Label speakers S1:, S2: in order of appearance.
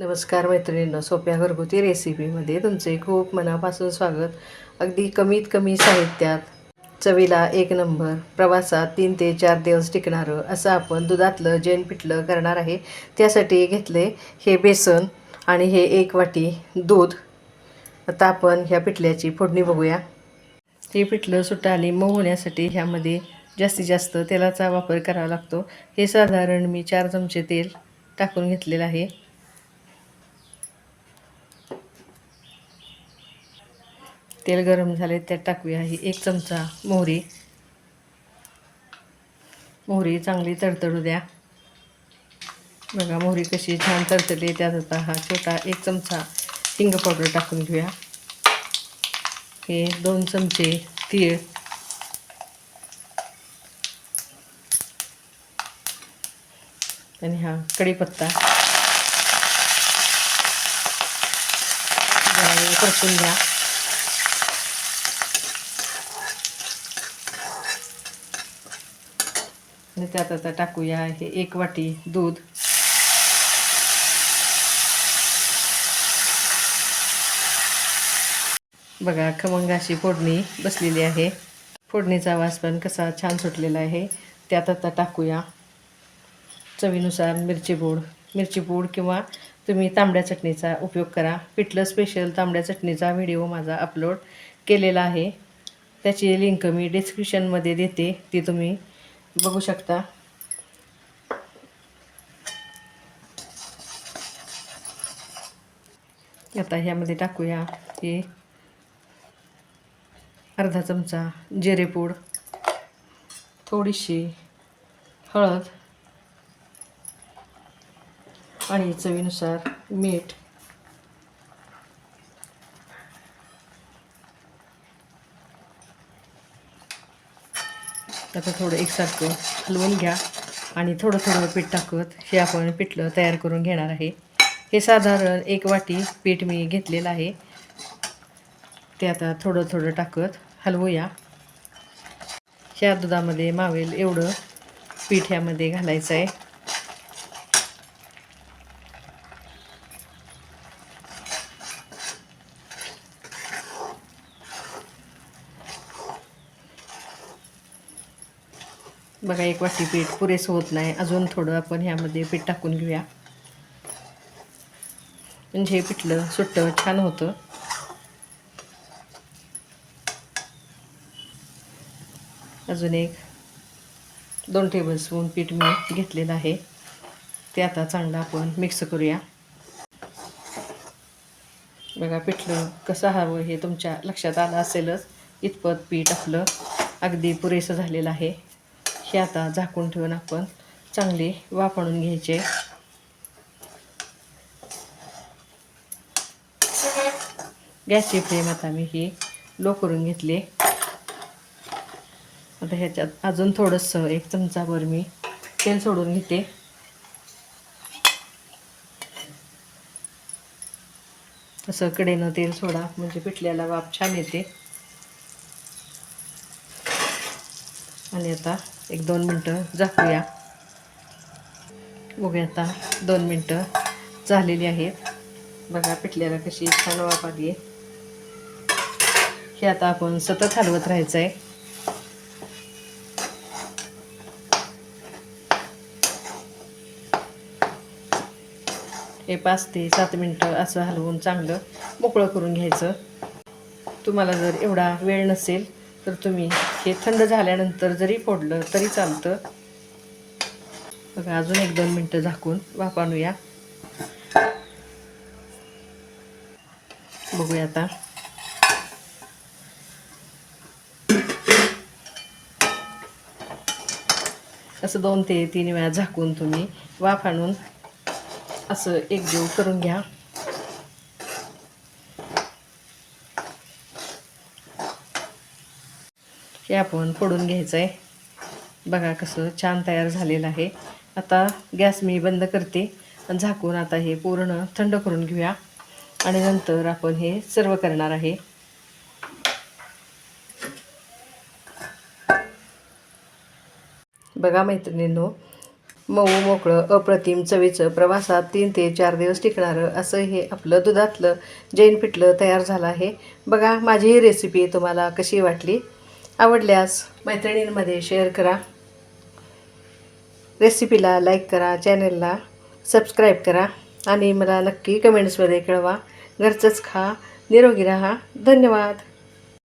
S1: नमस्कार मैत्रिणींनो सोप्या घरगुती रेसिपीमध्ये तुमचे खूप मनापासून स्वागत. अगदी कमीत कमी साहित्यात चवीला एक नंबर प्रवासात तीन ते चार दिवस टिकणारं असं आपण दुधातलं जैन पिठलं करणार आहे. त्यासाठी घेतले हे बेसन आणि हे एक वाटी दूध. आता आपण ह्या पिठल्याची फोडणी बघूया. हे पिठलं सुटाली आणि मऊ होण्यासाठी ह्यामध्ये जास्तीत जास्त तेलाचा वापर करावा लागतो. हे साधारण मी चार चमचे तेल टाकून घेतलेलं आहे. तेल गरम झाले त्यात टाकूया ही एक चमचा मोहरी. मोहरी चांगली तडतडू द्या. बघा मोहरी कशी छान तडतडली त्यात आता हा छोटा एक चमचा हिंग पावडर टाकून घेऊया. हे दोन चमचे तीळ. आणि हा कढीपत्ता. परतून घ्या. आणि त्यात आता टाकूया हे एक वाटी दूध. बघा खमंग अशी फोडणी बसलेली आहे. फोडणीचा वास पण कसा छान सुटलेला आहे. त्यात आता टाकूया चवीनुसार मिरची पूड. मिरची पूड किंवा तुम्ही तांबड्या चटणीचा उपयोग करा. पिठलं स्पेशल तांबड्या चटणीचा व्हिडिओ माझा अपलोड केलेला आहे. त्याची लिंक मी डिस्क्रिप्शनमध्ये देते. ती तुम्ही बघू शकता. आता ह्यामध्ये टाकूया हे अर्धा चमचा जिरेपूड थोडीशी हळद आणि चवीनुसार मीठ आता थोडं एकसारखं हलवून घ्या. आणि थोडं थोडं पीठ टाकत हे आपण पिठलं तयार करून घेणार आहे. हे साधारण एक वाटी पीठ मी घेतलेलं आहे. ते आता थोडं थोडं टाकत हलवूया. ह्या दुधामध्ये मावेल एवढं पीठ ह्यामध्ये घालायचं आहे. बघा एक वाटी पीठ पुरेसं होत नाही. अजून थोडं आपण ह्यामध्ये पीठ टाकून घेऊया. म्हणजे हे पिठलं सुट्टं छान होतं. अजून एक दोन टेबलस्पून पीठ मी घेतलेलं आहे. ते आता चांगलं आपण मिक्स करूया. बघा पिठलं कसं हवं हे तुमच्या लक्षात आलं असेलच. इतपत पीठ आपलं अगदी पुरेसं झालेलं आहे. हे आता झाकून ठेवून आपण चांगले वापरून घ्यायचे. गॅसची फ्लेम आता मी ही लो करून घेतली. आता ह्याच्यात अजून थोडंसं एक चमचाभर मी तेल सोडून घेते. असं कडेनं तेल सोडा म्हणजे पिठल्याला वाफ छान येते. आणि आता एक दोन मिनटं झाकूया. बघूया आता दोन मिनटं झालेली आहेत. बघा पिठल्याला कशी छान वाफ आली आहे. हे आता आपण सतत हलवत राहायचं आहे हे पाच ते सात मिनटं असं हलवून चांगलं मोकळं करून घ्यायचं. तुम्हाला जर एवढा वेळ नसेल तर तुम्ही हे थंड झाल्यानंतर जरी फोडलं तरी चालतं. बघा अजून एक दोन मिनटं झाकून वाफ आणूया. बघूया आता. असं दोन ते तीन वेळा झाकून तुम्ही वाफ आणून असं एकजीव करून घ्या. हे आपण फोडून घ्यायचं आहे बघा कसं छान तयार झालेलं आहे. आता गॅस मी बंद करते झाकून आता हे पूर्ण थंड करून घेऊया. आणि नंतर आपण हे सर्व करणार आहे. बघा मैत्रिणींनो मऊ मोकळं अप्रतिम चवीचं प्रवासात तीन ते चार दिवस टिकणारं असं हे आपलं दुधातलं जैन पिठलं तयार झालं आहे. बघा माझी ही रेसिपी तुम्हाला कशी वाटली? आवडल्यास मैत्रिणींमध्ये शेअर करा. रेसिपीला लाईक करा चॅनलला सबस्क्राईब करा आणि मला नक्की कमेंट्समध्ये कळवा. घरचंच खा निरोगी राहा. धन्यवाद.